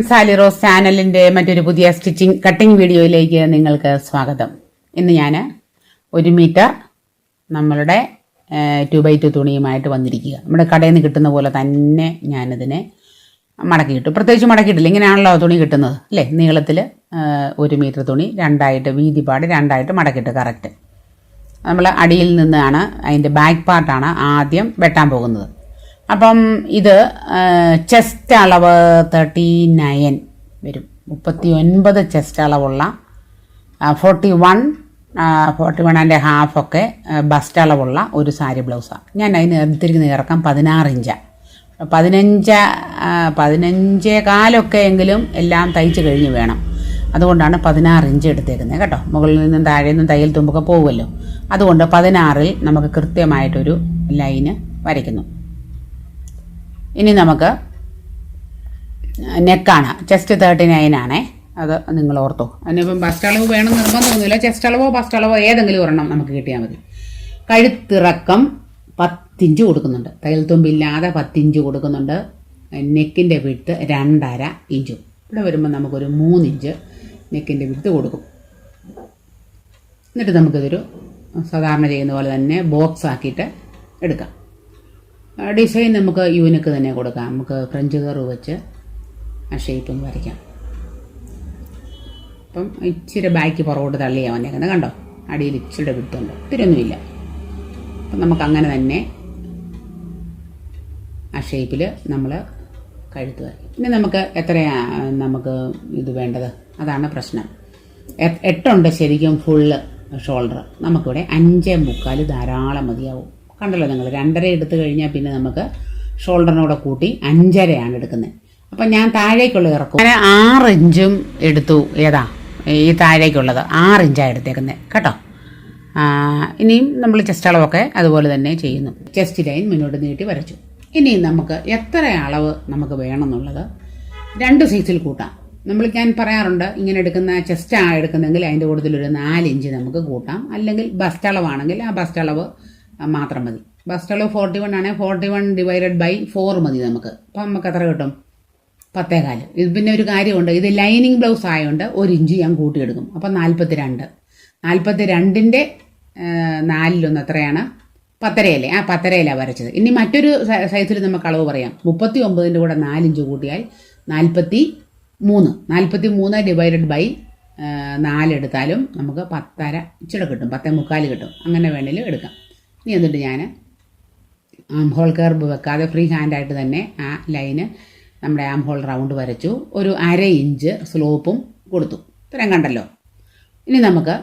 Sally rose ചാനലിന്റെ മറ്റൊരു പുതിയ സ്റ്റിച്ചിങ് കട്ടിംഗ് വീഡിയോയിലേക്ക് നിങ്ങൾക്ക് സ്വാഗതം. ഇന്ന് ഞാൻ ഒരു മീറ്റർ നമ്മളുടെ ടു ബൈ ടു തുണിയുമായിട്ട് വന്നിരിക്കുക. നമ്മുടെ കടയിൽ നിന്ന് കിട്ടുന്ന പോലെ തന്നെ ഞാനിതിനെ മടക്കി കിട്ടും പ്രത്യേകിച്ച് മടക്കിയിട്ടില്ല ഇങ്ങനെയാണല്ലോ തുണി കിട്ടുന്നത് അല്ലേ? നീളത്തിൽ ഒരു മീറ്റർ തുണി രണ്ടായിട്ട് വീതിപാട് രണ്ടായിട്ട് മടക്കിയിട്ട്. കറക്റ്റ്. നമ്മൾ അടിയിൽ നിന്നാണ് അതിന്റെ ബാക്ക് പാർട്ടാണ് ആദ്യം വെട്ടാൻ പോകുന്നത്. അപ്പം ഇത് ചെസ്റ്റ് അളവ് തേർട്ടി നയൻ വരും. മുപ്പത്തി ഒൻപത് chest അളവുള്ള forty one forty one and half ഒക്കെ ബസ്റ്റ് അളവുള്ള ഒരു സാരി ബ്ലൗസാണ് ഞാൻ അതിന് എടുത്തിരിക്കുന്ന ഇറക്കം പതിനാറ് ഇഞ്ചാണ് പതിനഞ്ച് പതിനഞ്ചേ കാലൊക്കെ എങ്കിലും എല്ലാം തയ്ച്ച് കഴിഞ്ഞ് വേണം. അതുകൊണ്ടാണ് പതിനാറ് ഇഞ്ച് എടുത്തേക്കുന്നത് കേട്ടോ. മുകളിൽ നിന്നും താഴെ നിന്നും തയ്യൽ തുമ്പൊക്കെ പോകുമല്ലോ അതുകൊണ്ട് പതിനാറിൽ നമുക്ക് കൃത്യമായിട്ടൊരു ലൈന് വരയ്ക്കുന്നു. ഇനി നമുക്ക് നെക്കാണ്. ചെസ്റ്റ് തേർട്ടി നയൻ ആണേ. അത് നിങ്ങൾ ഓർത്തോ. അതിനിപ്പം ബസ്റ്റ് അളവ് വേണം നിർബന്ധമൊന്നുമില്ല ചെസ്റ്റ് അളവോ ബസ്റ്റ് അളവോ ഏതെങ്കിലും ഒരെണ്ണം നമുക്ക് കിട്ടിയാൽ മതി. കഴുത്തിറക്കം പത്തിഞ്ച് കൊടുക്കുന്നുണ്ട്. തയ്യൽ പത്തിഞ്ച് കൊടുക്കുന്നുണ്ട്. നെക്കിന്റെ വിട്ട് രണ്ടര ഇഞ്ചും. ഇവിടെ വരുമ്പോൾ നമുക്കൊരു മൂന്നിഞ്ച് നെക്കിന്റെ വിട്ട് കൊടുക്കും. എന്നിട്ട് നമുക്കിതൊരു സാധാരണ ചെയ്യുന്ന പോലെ തന്നെ ബോക്സ് ആക്കിയിട്ട് എടുക്കാം. ഡിസൈൻ നമുക്ക് യൂനിക്ക് തന്നെ കൊടുക്കാം. നമുക്ക് ഫ്രഞ്ച് കർവ് വെച്ച് ആ ഷേപ്പും വരയ്ക്കാം. അപ്പം ഇച്ചിരി ബാക്ക് പുറകോട്ട് തള്ളിയാണ് വന്നേക്കുന്നത്. കണ്ടോ? അടിയിൽ ഇച്ചിരി വിട്ടുണ്ട് ഒത്തിരിയൊന്നുമില്ല അപ്പം നമുക്ക് അങ്ങനെ തന്നെ ആ ഷേപ്പിൽ നമ്മൾ കഴുത്ത് വരയ്ക്കും. പിന്നെ നമുക്ക് എത്രയാണ് നമുക്ക് ഇത് വേണ്ടത്? അതാണ് പ്രശ്നം. എട്ടുണ്ട് ശരിക്കും ഫുള്ള് ഷോൾഡർ നമുക്കിവിടെ അഞ്ചേ മുക്കാൽ ധാരാളം മതിയാവും. കണ്ടല്ലോ നിങ്ങൾ രണ്ടര എടുത്തു കഴിഞ്ഞാൽ പിന്നെ നമുക്ക് ഷോൾഡറിനോടെ കൂട്ടി അഞ്ചരയാണ് എടുക്കുന്നത് അപ്പം ഞാൻ താഴേക്കുള്ള ഇറക്കും. അങ്ങനെ ആറ് ഇഞ്ചും എടുത്തു ഏതാ ഈ താഴേക്കുള്ളത്. ആറ് ഇഞ്ചാണ് എടുത്തേക്കുന്നത് കേട്ടോ? ഇനിയും നമ്മൾ ചെസ്റ്റ് അളവൊക്കെ അതുപോലെ തന്നെ ചെയ്യുന്നു. ചെസ്റ്റ് ലൈൻ മുന്നോട്ട് നീട്ടി വരച്ചു. ഇനി നമുക്ക് എത്ര അളവ് നമുക്ക് വേണമെന്നുള്ളത് രണ്ട് സൈസിൽ കൂട്ടാം. നമ്മൾ ഞാൻ പറയാറുണ്ട് ഇങ്ങനെ എടുക്കുന്ന ചെസ്റ്റ് ആ എടുക്കുന്നെങ്കിൽ അതിന്റെ കൂടുതൽ ഒരു നാല് ഇഞ്ച് നമുക്ക് കൂട്ടാം. അല്ലെങ്കിൽ ബസ്റ്റ് അളവാണെങ്കിൽ ആ ബസ്റ്റ് അളവ് മാത്രം മതി. ബസ്റ്റ് അളവ് ഫോർട്ടി വൺ ആണെങ്കിൽ forty one divided by four മതി നമുക്ക്. അപ്പം നമുക്ക് എത്ര കിട്ടും? പത്തേകാൽ ഇത് പിന്നെ ഒരു കാര്യമുണ്ട്. ഇത് ലൈനിങ് ബ്ലൗസ് ആയതുകൊണ്ട് ഒരു ഇഞ്ച് ഞാൻ കൂട്ടിയെടുക്കും. അപ്പം നാൽപ്പത്തി രണ്ട് നാൽപ്പത്തി രണ്ടിന്റെ നാലിലൊന്ന് എത്രയാണ്? പത്തരയല്ലേ? ആ പത്തരയിലാണ് വരച്ചത്. ഇനി മറ്റൊരു സൈസിൽ നമുക്ക് അളവ് പറയാം. മുപ്പത്തി ഒമ്പതിന്റെ കൂടെ നാലിഞ്ച് കൂട്ടിയാൽ നാൽപ്പത്തി മൂന്ന് നാൽപ്പത്തി മൂന്ന് ഡിവൈഡഡ് ബൈ നാലെടുത്താലും നമുക്ക് പത്തര ഇച്ചിടെ കിട്ടും. പത്തേ മുക്കാൽ കിട്ടും. അങ്ങനെ വേണേലും എടുക്കാം. ഇനി എന്നിട്ട് ഞാൻ ആം ഹോൾ കർവ് വെക്കാതെ ഫ്രീ ഹാൻഡായിട്ട് തന്നെ ആ ലൈന് നമ്മുടെ ആം ഹോൾ റൗണ്ട് വരച്ചു. ഒരു അര ഇഞ്ച് സ്ലോപ്പും കൊടുത്തു. ഇത്രയും കണ്ടല്ലോ. ഇനി നമുക്ക്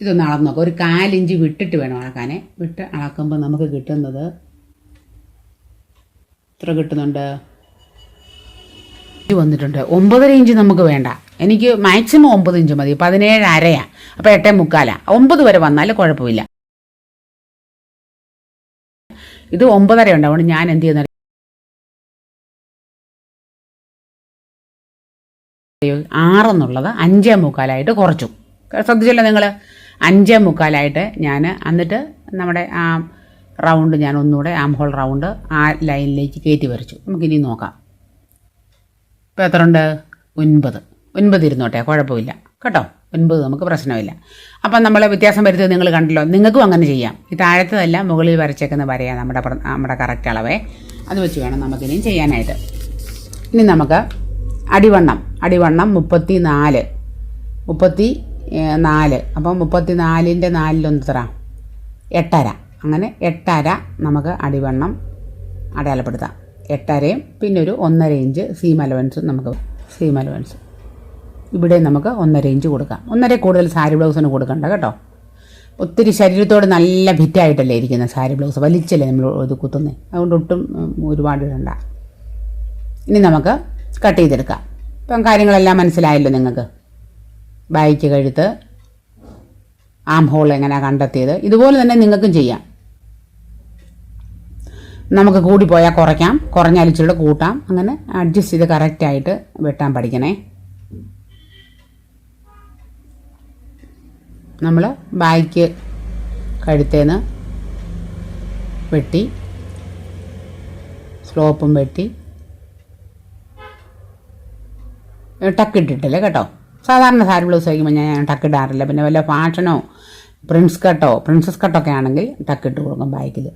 ഇതൊന്ന് അളന്ന് നോക്കാം. ഒരു കാലിഞ്ച് വിട്ടിട്ട് വേണം അളക്കാനെ. വിട്ട് അളക്കുമ്പോൾ നമുക്ക് കിട്ടുന്നത് ഇത്ര കിട്ടുന്നുണ്ട്? വന്നിട്ടുണ്ട്. ഒമ്പതര ഇഞ്ച് നമുക്ക് വേണ്ട. എനിക്ക് മാക്സിമം ഒമ്പത് ഇഞ്ച് മതി. പതിനേഴ് അരയാണ് അപ്പോൾ എട്ടേ മുക്കാലാണ് ഒമ്പത് വരെ വന്നാൽ കുഴപ്പമില്ല. ഇത് ഒമ്പതര ഉണ്ട്. അതുകൊണ്ട് ഞാൻ എന്ത് ചെയ്യുന്ന ആറെന്നുള്ളത് അഞ്ചേ മുക്കാലായിട്ട് കുറച്ചു. ശ്രദ്ധിച്ചല്ലോ നിങ്ങൾ അഞ്ചേ മുക്കാലായിട്ട് ഞാൻ എന്നിട്ട് നമ്മുടെ ആ റൗണ്ട് ഞാൻ ഒന്നുകൂടെ ആം ഹോൾ റൗണ്ട് ആ ലൈനിലേക്ക് കയറ്റി വരച്ചു. നമുക്കിനി നോക്കാം. ഇപ്പോൾ എത്ര ഉണ്ട്? ഒൻപത്. ഒൻപത് ഇരുന്നോട്ടെ കുഴപ്പമില്ല. കേട്ടോ? ഒൻപത് നമുക്ക് പ്രശ്നമില്ല. അപ്പം നമ്മളെ വ്യത്യാസം വരുത്തിയത് നിങ്ങൾ കണ്ടല്ലോ. നിങ്ങൾക്കും അങ്ങനെ ചെയ്യാം. ഈ താഴത്തതല്ല മുകളിൽ വരച്ചേക്കുന്ന വരയാ നമ്മുടെ നമ്മുടെ കറക്റ്റ് അളവേ. അത് വെച്ച് വേണം നമുക്കിനിയും ചെയ്യാനായിട്ട്. ഇനി നമുക്ക് അടിവണ്ണം. അടിവണ്ണം മുപ്പത്തി നാല് മുപ്പത്തി നാല് അപ്പം മുപ്പത്തി നാലിന്റെ നാലിലൊന്ന് എത്ര? എട്ടര. അങ്ങനെ എട്ടര നമുക്ക് അടിവണ്ണം അടയാളപ്പെടുത്താം. എട്ടരയും പിന്നെ ഒരു ഒന്നര ഇഞ്ച് സീം അലവൻസും നമുക്ക് സീം അലവൻസ് ഇവിടെ നമുക്ക് ഒന്നര ഇഞ്ച് കൊടുക്കാം. ഒന്നര കൂടുതൽ സാരി ബ്ലൗസിന് കൊടുക്കണ്ട കേട്ടോ. ഒത്തിരി ശരീരത്തോട് നല്ല ഫിറ്റായിട്ടല്ലേ ഇരിക്കുന്ന സാരി ബ്ലൗസ് വലിച്ചല്ലേ നമ്മൾ ഇത് കുത്തുന്നത് അതുകൊണ്ട് ഒട്ടും ഒരുപാട് ഇടണ്ട. ഇനി നമുക്ക് കട്ട് ചെയ്തെടുക്കാം. ഇപ്പം കാര്യങ്ങളെല്ലാം മനസ്സിലായല്ലോ നിങ്ങൾക്ക്. ബായിക്ക് കഴുത്ത് ആം ഹോൾ എങ്ങനെയാണ് കണ്ടെത്തിയത്. ഇതുപോലെ തന്നെ നിങ്ങൾക്കും ചെയ്യാം. നമുക്ക് കൂടിപ്പോയാൽ കുറയ്ക്കാം. കുറഞ്ഞാൽ ഇച്ചിരി കൂട്ടാം. അങ്ങനെ അഡ്ജസ്റ്റ് ചെയ്ത് കറക്റ്റായിട്ട് വെട്ടാൻ പഠിക്കണേ. നമ്മൾ ബാക്ക് കഴുത്തേന്ന് വെട്ടി സ്ലോപ്പും വെട്ടി ടക്കിട്ടിട്ടില്ല കേട്ടോ? സാധാരണ സാരി ബ്ലൗസ് തയ്ക്കുമ്പോൾ ഞാൻ ടക്കിടാറില്ല. പിന്നെ വല്ല ഫാഷനോ പ്രിൻസ് കട്ടോ പ്രിൻസസ് കട്ടൊക്കെ ആണെങ്കിൽ ടക്കിട്ട് കൊടുക്കും ബാക്കിൽ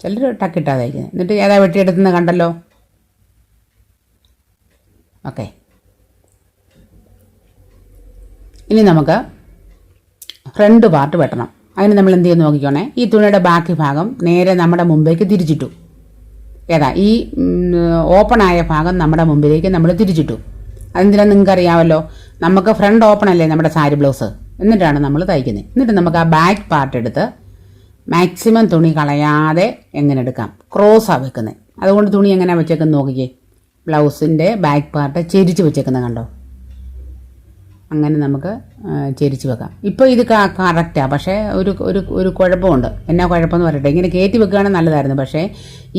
ചിലർ ടക്ക് ഇട്ടാ തയ്ക്കുന്നത് എന്നിട്ട് ഏതാ വെട്ടിയെടുത്തുനിന്ന് കണ്ടല്ലോ? ഓക്കെ. ഇനി നമുക്ക് ഫ്രണ്ട് പാർട്ട് വെട്ടണം. അതിന് നമ്മൾ എന്ത് ചെയ്യുന്നു നോക്കിക്കോണേ. ഈ തുണിയുടെ ബാക്കി ഭാഗം നേരെ നമ്മുടെ മുമ്പേക്ക് തിരിച്ചിട്ടു. ഏതാ? ഈ ഓപ്പൺ ആയ ഭാഗം നമ്മുടെ മുമ്പിലേക്ക് നമ്മൾ തിരിച്ചിട്ടു. അതെന്തിനാ നിങ്ങൾക്ക് അറിയാമല്ലോ നമുക്ക് ഫ്രണ്ട് ഓപ്പൺ അല്ലേ നമ്മുടെ സാരി ബ്ലൗസ്? എന്നിട്ടാണ് നമ്മൾ തയ്ക്കുന്നത് എന്നിട്ട് നമുക്ക് ആ ബാക്ക് പാർട്ട് എടുത്ത് മാക്സിമം തുണി കളയാതെ എങ്ങനെ എടുക്കാം? ക്രോസാണ് വെക്കുന്നത് അതുകൊണ്ട് തുണി എങ്ങനെ വെച്ചേക്കുന്നത് നോക്കിക്കേ. ബ്ലൗസിന്റെ ബാക്ക് പാർട്ട് ചെരിച്ച് വെച്ചേക്കുന്നത് കണ്ടോ? അങ്ങനെ നമുക്ക് ചേരിച്ചു വെക്കാം. ഇപ്പോൾ ഇത് കറക്റ്റാണ് പക്ഷേ ഒരു ഒരു ഒരു കുഴപ്പമുണ്ട്. എന്നാ കുഴപ്പമെന്ന് പറയട്ടെ. ഇങ്ങനെ കയറ്റി വെക്കുകയാണെങ്കിൽ നല്ലതായിരുന്നു. പക്ഷേ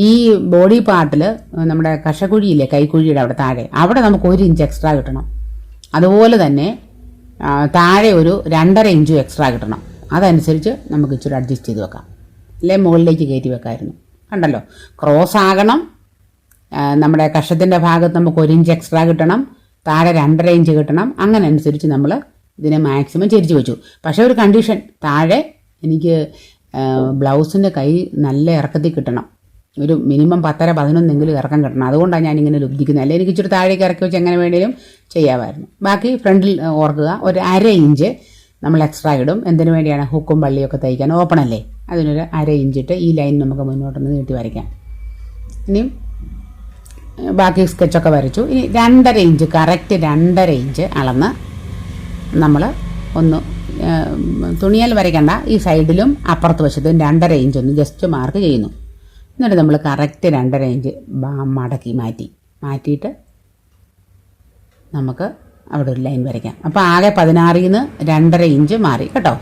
ഈ ബോഡി പാർട്ടിൽ നമ്മുടെ കഷക്കുഴിയില്ലേ കൈക്കുഴിയുടെ അവിടെ താഴെ അവിടെ നമുക്ക് ഒരു ഇഞ്ച് എക്സ്ട്രാ കിട്ടണം. അതുപോലെ തന്നെ താഴെ ഒരു രണ്ടര ഇഞ്ചും എക്സ്ട്രാ കിട്ടണം. അതനുസരിച്ച് നമുക്ക് ഇച്ചിരി അഡ്ജസ്റ്റ് ചെയ്ത് വെക്കാം. അല്ലെ? മുകളിലേക്ക് കയറ്റി വെക്കാമായിരുന്നു കണ്ടല്ലോ? ക്രോസ് ആകണം. നമ്മുടെ കഷത്തിന്റെ ഭാഗത്ത് നമുക്ക് ഒരു ഇഞ്ച് എക്സ്ട്രാ കിട്ടണം. താഴെ രണ്ടര ഇഞ്ച് കിട്ടണം. അങ്ങനെ അനുസരിച്ച് നമ്മൾ ഇതിനെ മാക്സിമം ചിരിച്ചു വെച്ചു. പക്ഷേ ഒരു കണ്ടീഷൻ താഴെ എനിക്ക് ബ്ലൗസിന്റെ കൈ നല്ല ഇറക്കത്തിൽ കിട്ടണം. ഒരു മിനിമം പത്തര പതിനൊന്നെങ്കിലും ഇറക്കം കിട്ടണം. അതുകൊണ്ടാണ് ഞാൻ ഇങ്ങനെ ലുബ്ധിക്കുന്നത് അല്ലെങ്കിൽ എനിക്ക് ഇച്ചിരി താഴേക്ക് ഇറക്കി വെച്ച് എങ്ങനെ വേണേലും ചെയ്യാമായിരുന്നു. ബാക്കി ഫ്രണ്ടിൽ ഓർക്കുക ഒരു അര ഇഞ്ച് നമ്മൾ എക്സ്ട്രാ ഇടും. എന്തിനു വേണ്ടിയാണ്? ഹുക്കും പള്ളിയൊക്കെ തയ്ക്കാൻ. ഓപ്പൺ അല്ലേ? അതിനൊരു അര ഇഞ്ചിട്ട് ഈ ലൈൻ നമുക്ക് മുന്നോട്ടൊന്ന് നീട്ടി വരയ്ക്കാം. ഇനിയും ബാക്കി സ്കെച്ചൊക്കെ വരച്ചു. ഇനി രണ്ടര ഇഞ്ച് കറക്റ്റ് രണ്ടര ഇഞ്ച് അളന്ന് നമ്മൾ ഒന്ന് തുണിയൽ വരയ്ക്കണ്ട. ഈ സൈഡിലും അപ്പുറത്ത് വശത്തും രണ്ടര ഇഞ്ച് ഒന്ന് ജസ്റ്റ് മാർക്ക് ചെയ്യുന്നു. എന്നിട്ട് നമ്മൾ കറക്റ്റ് രണ്ടര ഇഞ്ച് മടക്കി മാറ്റി. മാറ്റിയിട്ട് നമുക്ക് അവിടെ ഒരു ലൈൻ വരയ്ക്കാം. അപ്പോൾ ആകെ പതിനാറിൽ നിന്ന് രണ്ടര ഇഞ്ച് മാറി. കേട്ടോ?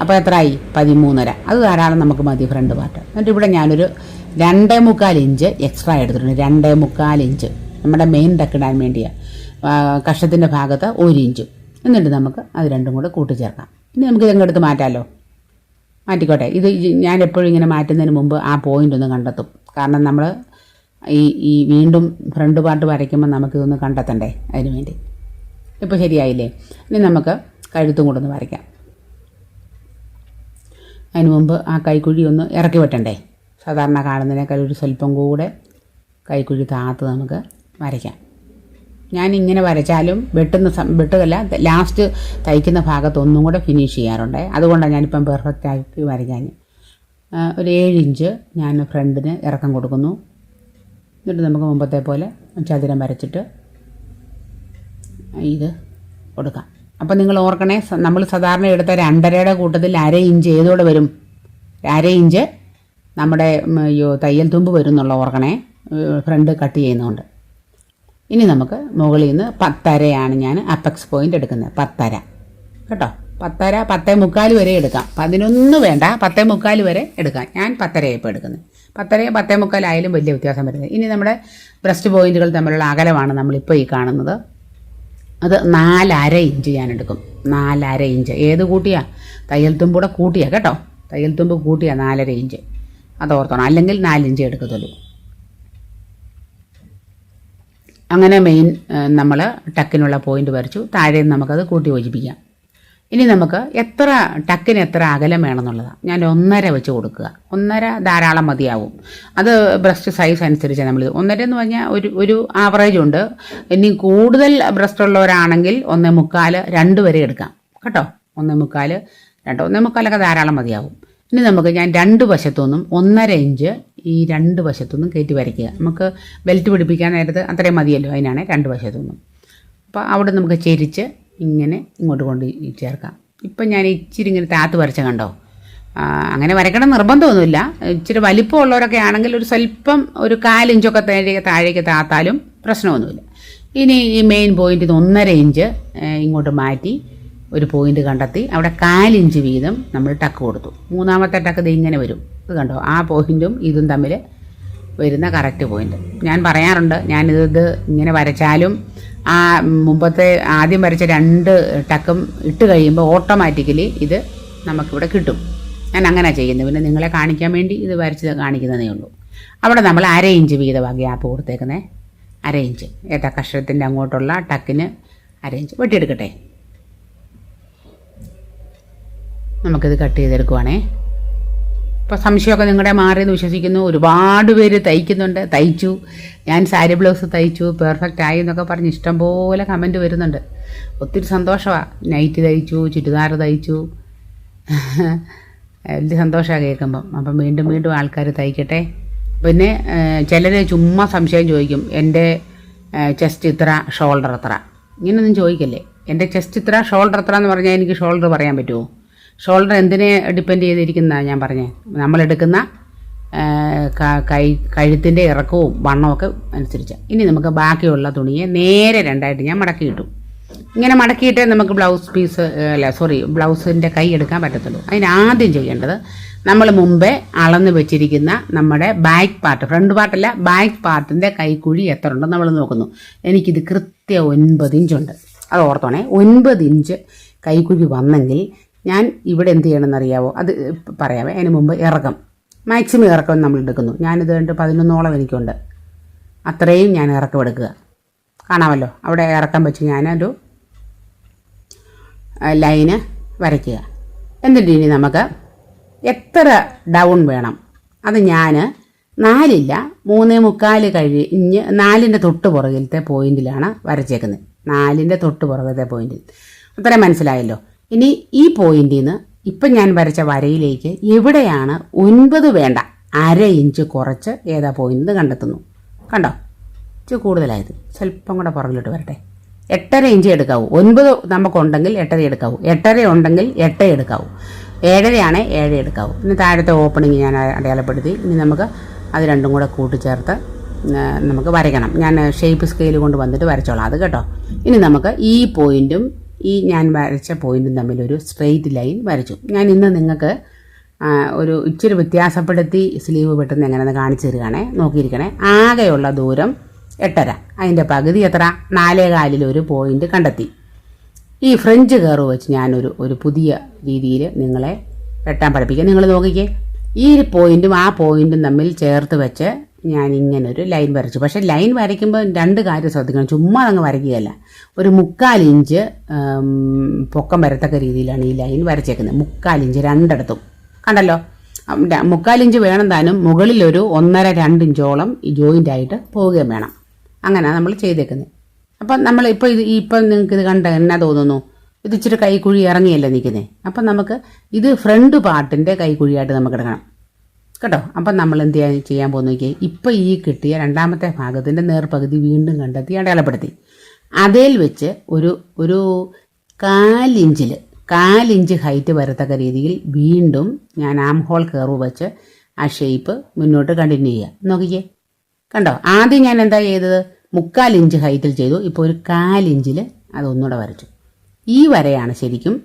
അപ്പോൾ എത്രയായി പതിമൂന്നര. അത് ധാരാളം നമുക്ക് മതി ഫ്രണ്ട് പാർട്ട് എന്നിട്ട് ഇവിടെ ഞാനൊരു രണ്ടേ മുക്കാൽ ഇഞ്ച് എക്സ്ട്രാ എടുത്തിട്ടുണ്ട്. രണ്ടേ മുക്കാൽ ഇഞ്ച് നമ്മുടെ മെയിൻ ഡക്കിടാൻ വേണ്ടിയാണ് കഷത്തിന്റെ ഭാഗത്ത് ഒരു ഇഞ്ചും എന്നിട്ട് നമുക്ക് അത് രണ്ടും കൂടെ കൂട്ടിച്ചേർക്കാം. ഇനി നമുക്ക് ഇതങ്ങെടുത്ത് മാറ്റാമല്ലോ മാറ്റിക്കോട്ടെ. ഇത് ഞാൻ എപ്പോഴും ഇങ്ങനെ മാറ്റുന്നതിന് മുമ്പ് ആ പോയിന്റ് ഒന്ന് കണ്ടെത്തും. കാരണം നമ്മൾ ഈ ഈ വീണ്ടും ഫ്രണ്ട് പാർട്ട് വരയ്ക്കുമ്പോൾ നമുക്കിതൊന്ന് കണ്ടെത്തണ്ടേ? അതിന് വേണ്ടി. ഇപ്പോൾ ശരിയായില്ലേ? ഇനി നമുക്ക് കഴുത്തും കൂടെ ഒന്ന് വരയ്ക്കാം. അതിന് മുമ്പ് ആ കൈക്കുഴി ഒന്ന് ഇറക്കി വെട്ടണ്ടേ? സാധാരണ കാണുന്നതിനേക്കാൾ ഒരു സ്വല്പം കൂടെ കൈക്കുഴി താത്ത് നമുക്ക് വരയ്ക്കാം. ഞാൻ ഇങ്ങനെ വരച്ചാലും വെട്ടുന്ന വെട്ടുകല്ല ലാസ്റ്റ് തയ്ക്കുന്ന ഭാഗത്ത് ഒന്നും കൂടെ ഫിനിഷ് ചെയ്യാറുണ്ട്. അതുകൊണ്ടാണ് ഞാനിപ്പം പെർഫെക്റ്റ് ആക്കി വരയ്ക്കാൻ ഒരു ഏഴ് ഇഞ്ച് ഞാൻ ഫ്രണ്ടിന് ഇറക്കം കൊടുക്കുന്നു. എന്നിട്ട് നമുക്ക് മുമ്പത്തെ പോലെ ചതുരം വരച്ചിട്ട് ഇത് കൊടുക്കാം. അപ്പം നിങ്ങൾ ഓർക്കണേ നമ്മൾ സാധാരണ എടുത്ത രണ്ടരയുടെ കൂട്ടത്തിൽ അര ഇഞ്ച് ഏതോടെ വരും? അര ഇഞ്ച് നമ്മുടെ അയ്യോ തയ്യൽ തുമ്പ് വരും എന്നുള്ള ഓർക്കണേ ഫ്രണ്ട് കട്ട് ചെയ്യുന്നതുകൊണ്ട് ഇനി നമുക്ക് മുകളിൽ നിന്ന് പത്തരയാണ് ഞാൻ അപ്പക്സ് പോയിന്റ് എടുക്കുന്നത്. പത്തര. കേട്ടോ? പത്തര പത്തേ മുക്കാൽ വരെ എടുക്കാം. പതിനൊന്ന് വേണ്ട പത്തേ മുക്കാൽ വരെ എടുക്കാം. ഞാൻ പത്തരയപ്പോൾ എടുക്കുന്നത്. പത്തരയും പത്തേ മുക്കാലായാലും വലിയ വ്യത്യാസം വരുന്നത് ഇനി നമ്മുടെ ബ്രസ്റ്റ് പോയിന്റുകൾ തമ്മിലുള്ള അകലമാണ് നമ്മളിപ്പോൾ ഈ കാണുന്നത്. അത് നാലര ഇഞ്ച് ഞാൻ എടുക്കും നാലര ഇഞ്ച്. ഏത് കൂട്ടിയാ? തയ്യൽ തുമ്പൂടെ കൂട്ടിയാ കേട്ടോ? തയ്യൽ തുമ്പ് കൂട്ടിയാ നാലര ഇഞ്ച്. അത് ഓർത്തണം അല്ലെങ്കിൽ നാലിഞ്ച് എടുക്കത്തുള്ളൂ. അങ്ങനെ മെയിൻ നമ്മൾ ടക്കിനുള്ള പോയിന്റ് വരച്ചു. താഴെ നമുക്കത് കൂട്ടി യോജിപ്പിക്കാം. ഇനി നമുക്ക് എത്ര ടക്കിന് എത്ര അകലം വേണമെന്നുള്ളതാണ് ഞാൻ ഒന്നര വെച്ച് കൊടുക്കുക. ഒന്നര ധാരാളം മതിയാവും. അത് ബ്രസ്റ്റ് സൈസ് അനുസരിച്ച് നമ്മൾ ഒന്നര എന്ന് പറഞ്ഞാൽ ഒരു ഒരു ആവറേജ് ഉണ്ട്. ഇനി കൂടുതൽ ബ്രസ്റ്റ് ഉള്ളവരാണെങ്കിൽ ഒന്നേ മുക്കാൽ രണ്ട് വരെ എടുക്കാം. കേട്ടോ? ഒന്നേ മുക്കാൽ രണ്ട്. ഒന്നേ മുക്കാലൊക്കെ ധാരാളം മതിയാവും. ഇനി നമുക്ക് ഞാൻ രണ്ട് വശത്തുനിന്നും ഒന്നര ഇഞ്ച് ഈ രണ്ട് വശത്തുനിന്നും കയറ്റി വരയ്ക്കുക. നമുക്ക് ബെൽറ്റ് പിടിപ്പിക്കാൻ നേരത്ത് അത്രയും മതിയല്ലോ അതിനാണ് രണ്ട് വശത്തുനിന്നും. അപ്പോൾ അവിടെ നമുക്ക് ചെരിച്ച് ഇങ്ങനെ ഇങ്ങോട്ട് കൊണ്ട് ചേർക്കാം. ഇപ്പം ഞാൻ ഇച്ചിരി ഇങ്ങനെ താത്ത് വരച്ച കണ്ടോ? അങ്ങനെ വരയ്ക്കണം നിർബന്ധമൊന്നുമില്ല. ഇച്ചിരി വലിപ്പമുള്ളവരൊക്കെ ആണെങ്കിൽ ഒരു സ്വല്പം ഒരു കാലിഞ്ചൊക്കെ താഴേക്ക് താഴേക്ക് താത്താലും പ്രശ്നമൊന്നുമില്ല. ഇനി ഈ മെയിൻ പോയിന്റിൽ ഇത് ഒന്നര ഇഞ്ച് ഇങ്ങോട്ട് മാറ്റി ഒരു പോയിന്റ് കണ്ടെത്തി. അവിടെ കാലിഞ്ച് വീതം നമ്മൾ ടക്ക് കൊടുത്തു. മൂന്നാമത്തെ ടക്ക് ഇത് ഇങ്ങനെ വരും. ഇത് കണ്ടോ? ആ പോയിന്റും ഇതും തമ്മിൽ വരുന്ന കറക്റ്റ് പോയിന്റ് ഞാൻ പറയാറുണ്ട് ഞാനിത് ഇത് ഇങ്ങനെ വരച്ചാലും ആ മുമ്പത്തെ ആദ്യം വരച്ച രണ്ട് ടക്കും ഇട്ട് കഴിയുമ്പോൾ ഓട്ടോമാറ്റിക്കലി ഇത് നമുക്കിവിടെ കിട്ടും. ഞാൻ അങ്ങനെ ചെയ്യുന്നത് പിന്നെ നിങ്ങളെ കാണിക്കാൻ വേണ്ടി ഇത് വരച്ച് കാണിക്കുന്നതേ ഉള്ളൂ. അവിടെ നമ്മൾ അര ഇഞ്ച് വീതമാണ് ഗ്യാപ്പ് കൊടുത്തേക്കുന്നത് അര ഇഞ്ച് ഏതാ കഷണത്തിന്റെ അങ്ങോട്ടുള്ള ടക്കിന് അര ഇഞ്ച് വെട്ടിയെടുക്കട്ടെ. നമുക്കിത് കട്ട് ചെയ്തെടുക്കുവാണേ. ഇപ്പോൾ സംശയമൊക്കെ നിങ്ങളുടെ മാറിയെന്ന് വിശ്വസിക്കുന്നു. ഒരുപാട് പേര് തയ്ക്കുന്നുണ്ട്. തയ്ച്ചു. ഞാൻ സാരി ബ്ലൗസ് തയ്ച്ചു. പെർഫെക്റ്റ് ആയി എന്നൊക്കെ പറഞ്ഞ് ഇഷ്ടംപോലെ കമന്റ് വരുന്നുണ്ട്. ഒത്തിരി സന്തോഷമാണ് നൈറ്റ് തയ്ച്ചു ചുരിദാർ തയ്ച്ചു. വലിയ സന്തോഷമാണ് കേൾക്കുമ്പം. അപ്പം വീണ്ടും വീണ്ടും ആൾക്കാർ തയ്ക്കട്ടെ. പിന്നെ ചിലർ ചുമ്മാ സംശയം ചോദിക്കും. എന്റെ ചെസ്റ്റ് ഇത്ര ഷോൾഡർ അത്ര ഇങ്ങനെയൊന്നും ചോദിക്കല്ലേ. എന്റെ ചെസ്റ്റ് ഇത്ര ഷോൾഡർ അത്ര എന്ന് പറഞ്ഞാൽ എനിക്ക് ഷോൾഡർ പറയാൻ പറ്റുമോ ഷോൾഡർ എന്തിനെ ഡിപ്പെൻഡ് ചെയ്തിരിക്കുന്നതാണ് ഞാൻ പറഞ്ഞത് നമ്മളെടുക്കുന്ന കൈ കഴുത്തിന്റെ ഇറക്കവും വണ്ണമൊക്കെ അനുസരിച്ച്. ഇനി നമുക്ക് ബാക്കിയുള്ള തുണിയെ നേരെ രണ്ടായിട്ട് ഞാൻ മടക്കിയിട്ടു ഇങ്ങനെ മടക്കിയിട്ടേ നമുക്ക് ബ്ലൗസ് പീസ് അല്ല സോറി ബ്ലൗസിന്റെ കൈ എടുക്കാൻ പറ്റത്തുള്ളൂ. അതിന് ആദ്യം ചെയ്യേണ്ടത് നമ്മൾ മുമ്പേ അളന്ന് വെച്ചിരിക്കുന്ന നമ്മുടെ ബാക്ക് പാർട്ട് ഫ്രണ്ട് പാർട്ടല്ല ബാക്ക് പാർട്ടിന്റെ കൈക്കുഴി എത്ര ഉണ്ടെന്ന് നമ്മൾ നോക്കുന്നു. എനിക്കിത് കൃത്യം ഒൻപത് ഇഞ്ചുണ്ട്. അത് ഓർത്തോണേ ഒൻപത് ഇഞ്ച് കൈക്കുഴി വന്നെങ്കിൽ ഞാൻ ഇവിടെ എന്ത് ചെയ്യണമെന്ന് അറിയാവോ അത് പറയാമേ അതിന് മുമ്പ് ഇറക്കം. മാക്സിമം ഇറക്കം നമ്മൾ എടുക്കുന്നു. ഞാനിത് കണ്ട് പതിനൊന്നോളം എനിക്കുണ്ട്. അത്രയും ഞാൻ ഇറക്കം എടുക്കുക. കാണാമല്ലോ. അവിടെ ഇറക്കം വെച്ച് ഞാനൊരു ലൈന് വരയ്ക്കുക. എന്നിട്ട് ഇനി നമുക്ക് എത്ര ഡൗൺ വേണം? അത് ഞാൻ നാലില്ല മൂന്നേ മുക്കാൽ കഴിഞ്ഞ് നാലിന്റെ തൊട്ട് പുറകിലത്തെ പോയിന്റിലാണ് വരച്ചേക്കുന്നത്. നാലിന്റെ തൊട്ട് പുറകിലത്തെ പോയിന്റിൽ അത്രയും മനസ്സിലായല്ലോ? ഇനി ഈ പോയിന്റിൽ നിന്ന് ഇപ്പം ഞാൻ വരച്ച വരയിലേക്ക് എവിടെയാണ് ഒൻപത് വേണ്ട അര ഇഞ്ച് കുറച്ച് ഏതാ പോയിന്റ് കണ്ടെത്തുന്നു. കണ്ടോ? ഇച്ചിരി കൂടുതലായത്. സ്വല്പം കൂടെ പുറകിലോട്ട് വരട്ടെ. എട്ടര ഇഞ്ച് എടുക്കാവൂ. ഒൻപത് നമുക്കുണ്ടെങ്കിൽ എട്ടര എടുക്കാവൂ. എട്ടര ഉണ്ടെങ്കിൽ എട്ട എടുക്കാവൂ. ഏഴരയാണ് ഏഴ എടുക്കാവൂ. ഇനി താഴത്തെ ഓപ്പണിങ് ഞാൻ അടയാളപ്പെടുത്തി. ഇനി നമുക്ക് അത് രണ്ടും കൂടെ കൂട്ടിച്ചേർത്ത് നമുക്ക് വരയ്ക്കണം. ഞാൻ ഷേപ്പ് സ്കെയിൽ കൊണ്ട് വന്നിട്ട് വരച്ചോളാം. അത് കേട്ടോ. ഇനി നമുക്ക് ഈ പോയിന്റും ഈ ഞാൻ വരച്ച പോയിന്റും തമ്മിൽ ഒരു സ്ട്രെയിറ്റ് ലൈൻ വരച്ചു. ഞാൻ ഇന്ന് നിങ്ങൾക്ക് ഒരു ഇച്ചിരി വ്യത്യാസപ്പെടുത്തി സ്ലീവ് വെട്ടുന്ന എങ്ങനെയെന്ന് കാണിച്ചു തരികയാണേ. നോക്കിയിരിക്കണേ. ആകെയുള്ള ദൂരം എട്ടര. അതിന്റെ പകുതി എത്ര? നാലേ കാലിൽ ഒരു പോയിന്റ് കണ്ടെത്തി. ഈ ഫ്രഞ്ച് കയറ് വെച്ച് ഞാനൊരു ഒരു പുതിയ രീതിയിൽ നിങ്ങളെ വെട്ടാൻ പഠിപ്പിക്കാം. നിങ്ങൾ നോക്കിക്കേ. ഈ പോയിന്റും ആ പോയിന്റും തമ്മിൽ ചേർത്ത് വെച്ച് ഞാൻ ഇങ്ങനെ ഒരു ലൈൻ വരച്ചു. പക്ഷെ ലൈൻ വരയ്ക്കുമ്പോൾ രണ്ട് കാര്യം ശ്രദ്ധിക്കണം. ചുമ്മാ അങ്ങ് വരയ്ക്കുകയല്ല. ഒരു മുക്കാൽ ഇഞ്ച് പൊക്കം വരത്തക്ക രീതിയിലാണ് ഈ ലൈൻ വരച്ചേക്കുന്നത്. മുക്കാൽ ഇഞ്ച് രണ്ടിടത്തും. കണ്ടല്ലോ? മുക്കാൽ ഇഞ്ച് വേണം താനും. മുകളിലൊരു ഒന്നര രണ്ട് ഇഞ്ചോളം ഈ ജോയിന്റ് ആയിട്ട് പോവുകയും വേണം. അങ്ങനെ നമ്മൾ ചെയ്തേക്കുന്നത്. അപ്പം നമ്മൾ ഇപ്പോൾ ഇത് ഇപ്പം നിങ്ങൾക്ക് ഇത് കണ്ട എന്നാ തോന്നുന്നു? ഇത് ഇച്ചിരി കൈക്കുഴി ഇറങ്ങിയല്ലേ നിൽക്കുന്നത് അപ്പം നമുക്ക് ഇത് ഫ്രണ്ട് പാർട്ടിന്റെ കൈക്കുഴിയായിട്ട് നമുക്ക് എടുക്കണം. കേട്ടോ അപ്പം നമ്മൾ എന്ത് ചെയ്യാൻ ചെയ്യാൻ പോകുന്ന നോക്കിയേ. ഇപ്പം ഈ കിട്ടിയ രണ്ടാമത്തെ ഭാഗത്തിന്റെ നേർപകുതി വീണ്ടും കണ്ടെത്തി അടയാളപ്പെടുത്തി. അതിൽ വെച്ച് ഒരു ഒരു കാലിഞ്ചിൽ കാലിഞ്ച് ഹൈറ്റ് വരത്തക്ക രീതിയിൽ വീണ്ടും ഞാൻ ആം ഹോൾ കയറു വെച്ച് ആ ഷേപ്പ് മുന്നോട്ട് കണ്ടിന്യൂ ചെയ്യുക നോക്കിക്കേ. കണ്ടോ? ആദ്യം ഞാൻ എന്താ ചെയ്തത്? മുക്കാൽ ഇഞ്ച് ഹൈറ്റിൽ ചെയ്തു. ഇപ്പോൾ ഒരു കാലിഞ്ചിൽ അതൊന്നുകൂടെ വരച്ചു. ഈ വരയാണ് ശരിക്കും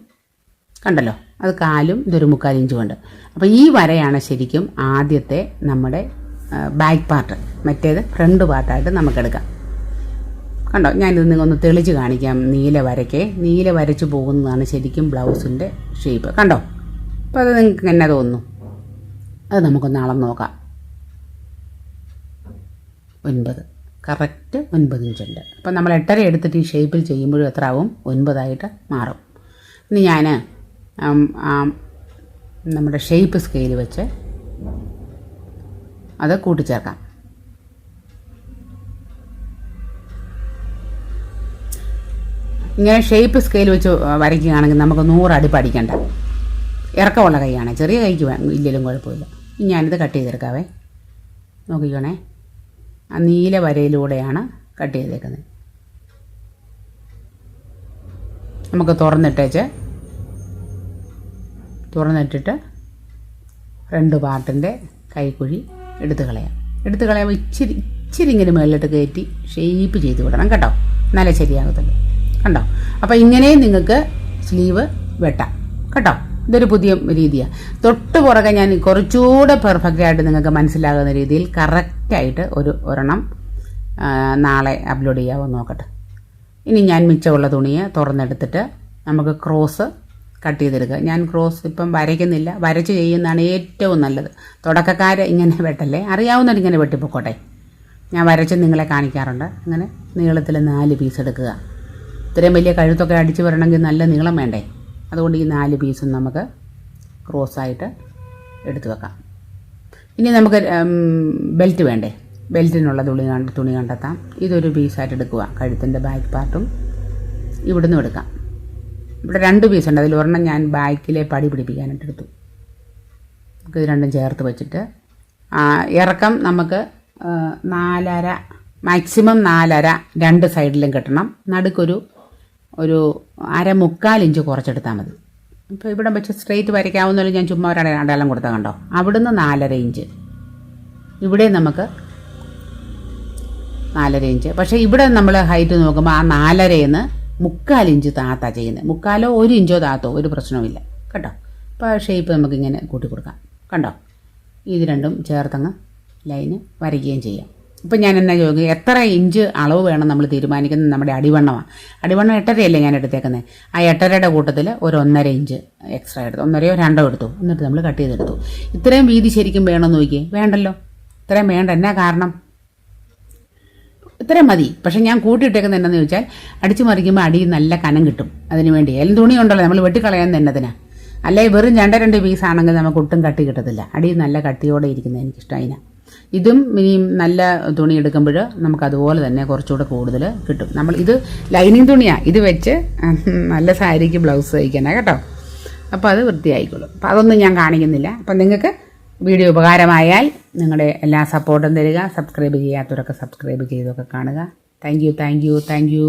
കണ്ടല്ലോ? അത് കാലും ഇതൊരു മുക്കാൽ ഇഞ്ച് കൊണ്ട്. അപ്പോൾ ഈ വരയാണ് ശരിക്കും ആദ്യത്തെ നമ്മുടെ ബാക്ക് പാർട്ട് മറ്റേത് ഫ്രണ്ട് പാർട്ടായിട്ട് നമുക്കെടുക്കാം. കണ്ടോ? ഞാനിത് നിങ്ങൊന്ന് തെളിച്ച് കാണിക്കാം. നീല വരയ്ക്ക്. നീല വരച്ച് പോകുന്നതാണ് ശരിക്കും ബ്ലൗസിന്റെ ഷേപ്പ് കണ്ടോ? അപ്പോൾ അത് നിങ്ങൾക്ക് എന്നെ തോന്നുന്നു? അത് നമുക്കൊന്ന് അളന്ന് നോക്കാം. ഒൻപത്. കറക്റ്റ് ഒൻപത് ഇഞ്ചുണ്ട് അപ്പം നമ്മൾ എട്ടര എടുത്തിട്ട് ഈ ഷേപ്പിൽ ചെയ്യുമ്പോഴും എത്ര ആവും ഒൻപതായിട്ട് മാറും. ഇനി ഞാൻ നമ്മുടെ ഷേപ്പ് സ്കെയിൽ വെച്ച് അത് കൂട്ടിച്ചേർക്കാം. ഇങ്ങനെ ഷേപ്പ് സ്കെയിൽ വെച്ച് വരയ്ക്കുകയാണെങ്കിൽ നമുക്ക് നൂറ് അടി പഠിക്കണ്ട. ഇറക്കമുള്ള കൈയാണ്. ചെറിയ കൈക്ക് ഇല്ലെങ്കിലും കുഴപ്പമില്ല. ഞാനിത് കട്ട് ചെയ്തെടുക്കാവേ. നോക്കിക്കോണേ. ആ നീല വരയിലൂടെയാണ് കട്ട് ചെയ്തേക്കുന്നത്. നമുക്ക് തുറന്നിട്ടേച്ച് തുറന്നിട്ടിട്ട് രണ്ട് പാട്ടിന്റെ കൈക്കുഴി എടുത്ത് കളയാം. എടുത്ത് കളയുമ്പോൾ ഇച്ചിരി ഇച്ചിരി ഇങ്ങനെ മുകളിലിട്ട് കയറ്റി ഷേപ്പ് ചെയ്ത് വിടണം കേട്ടോ. എന്നാലേ ശരിയാകത്തുള്ളൂ. കണ്ടോ? അപ്പോൾ ഇങ്ങനെയും നിങ്ങൾക്ക് സ്ലീവ് വെട്ടാം. കേട്ടോ? ഇതൊരു പുതിയ രീതിയാണ് തൊട്ട് പുറകെ ഞാൻ കുറച്ചുകൂടെ പെർഫെക്റ്റ് ആയിട്ട് നിങ്ങൾക്ക് മനസ്സിലാകുന്ന രീതിയിൽ കറക്റ്റായിട്ട് ഒരു ഒരെണ്ണം നാളെ അപ്ലോഡ് ചെയ്യാമോ നോക്കട്ടെ. ഇനി ഞാൻ മിച്ചമുള്ള തുണിയെ തുറന്നെടുത്തിട്ട് നമുക്ക് ക്രോസ് കട്ട് ചെയ്തെടുക്കുക. ഞാൻ ക്രോസ് ഇപ്പം വരയ്ക്കുന്നില്ല. വരച്ച് ചെയ്യുന്നതാണ് ഏറ്റവും നല്ലത്. തുടക്കക്കാരെ ഇങ്ങനെ വെട്ടല്ലേ? അറിയാവുന്നവരിങ്ങനെ വെട്ടിപ്പോക്കോട്ടെ. ഞാൻ വരച്ച് നിങ്ങളെ കാണിക്കാറുണ്ട്. അങ്ങനെ നീളത്തിൽ നാല് പീസ് എടുക്കുക. ഇത്രയും വലിയ കഴുത്തൊക്കെ അടിച്ച് വരണമെങ്കിൽ നല്ല നീളം വേണ്ടേ? അതുകൊണ്ട് ഈ നാല് പീസും നമുക്ക് ക്രോസായിട്ട് എടുത്തു വെക്കാം. ഇനി നമുക്ക് ബെൽറ്റ് വേണ്ടേ? ബെൽറ്റിനുള്ള തുണി തുണി കണ്ടെത്താം. ഇതൊരു പീസായിട്ട് എടുക്കുക. കഴുത്തിന്റെ ബാക്ക് പാർട്ടും ഇവിടുന്ന് എടുക്കാം. ഇവിടെ രണ്ട് പീസ് ഉണ്ട്. അതിൽ ഒരെണ്ണം ഞാൻ ബാക്കിലെ പടി പിടിപ്പിക്കാനായിട്ട് എടുത്തു. നമുക്ക് ഇത് രണ്ടും ചേർത്ത് വെച്ചിട്ട്. ഇറക്കം നമുക്ക് നാലര മാക്സിമം നാലര രണ്ട് സൈഡിലും കെട്ടണം. നടുക്കൊരു ഒരു അര മുക്കാൽ ഇഞ്ച് കുറച്ചെടുത്താൽ മതി. ഇപ്പോൾ ഇവിടെ വെച്ച് സ്ട്രെയിറ്റ് വരയ്ക്കാവുന്നതിൽ ഞാൻ ചുമ്മാ ഒരു അട- അടയാളം കൊടുത്താൽ കണ്ടോ? അവിടുന്ന് നാലര ഇഞ്ച് ഇവിടെ നമുക്ക് നാലര ഇഞ്ച് പക്ഷേ ഇവിടെ നമ്മൾ ഹൈറ്റ് നോക്കുമ്പോൾ ആ നാലരയെന്ന് മുക്കാൽ ഇഞ്ച് താത്താ ചെയ്യുന്നത്. മുക്കാലോ ഒരു ഇഞ്ചോ താത്തോ ഒരു പ്രശ്നവുമില്ല. കേട്ടോ അപ്പോൾ ഷേപ്പ് നമുക്കിങ്ങനെ കൂട്ടി കൊടുക്കാം കണ്ടോ? ഇത് രണ്ടും ചേർത്തങ്ങ് ലൈന് വരയ്ക്കുകയും ചെയ്യാം. ഇപ്പം ഞാൻ എന്നാ ചോദിക്കും? എത്ര ഇഞ്ച് അളവ് വേണം നമ്മൾ തീരുമാനിക്കുന്നത്? നമ്മുടെ അടിവണ്ണമാണ് അടിവണ്ണം എട്ടരയല്ലേ ഞാൻ എടുത്തേക്കുന്നത് ആ എട്ടരയുടെ കൂട്ടത്തിൽ ഒരു ഒന്നര ഇഞ്ച് എക്സ്ട്രാ എടുത്തു. ഒന്നരയോ രണ്ടോ എടുത്തു. എന്നിട്ട് നമ്മൾ കട്ട് ചെയ്തെടുത്തു. ഇത്രയും വീതി ശരിക്കും വേണമെന്ന് നോക്കിയേ. വേണ്ടല്ലോ. ഇത്രയും വേണ്ട. എന്നാ കാരണം? ഇത്രയും മതി. പക്ഷെ ഞാൻ കൂട്ടിയിട്ടേക്കുന്നത് എന്താണെന്ന് ചോദിച്ചാൽ അടിച്ചു മറിക്കുമ്പോൾ അടി നല്ല കനം കിട്ടും. അതിന് വേണ്ടി. എല്ലാം തുണി ഉണ്ടല്ലോ നമ്മൾ വെട്ടിക്കളയാൻ തന്നതിനാ അല്ലെങ്കിൽ വെറും രണ്ട് രണ്ട് പീസ് ആണെങ്കിൽ നമുക്ക് ഒട്ടും കട്ടി കിട്ടത്തില്ല. അടി നല്ല കട്ടിയോടെ ഇരിക്കുന്നത് എനിക്കിഷ്ടം അതിനാ. ഇതും ഇനിയും നല്ല തുണി എടുക്കുമ്പോൾ നമുക്ക് അതുപോലെ തന്നെ കുറച്ചുകൂടെ കൂടുതൽ കിട്ടും. നമ്മൾ ഇത് ലൈനിങ് തുണിയാണ് ഇത് വെച്ച് നല്ല സാരിക്ക് ബ്ലൗസ് തയ്ക്കണേ കേട്ടോ. അപ്പോൾ അത് വൃത്തിയായിക്കോളും. അപ്പോൾ അതൊന്നും ഞാൻ കാണിക്കുന്നില്ല. അപ്പം നിങ്ങൾക്ക് വീഡിയോ ഉപകാരമായാൽ നിങ്ങളുടെ എല്ലാ സപ്പോർട്ടും തരിക സബ്സ്ക്രൈബ് ചെയ്യാത്തവരൊക്കെ സബ്സ്ക്രൈബ് ചെയ്തൊക്കെ കാണുക. Thank you thank you thank you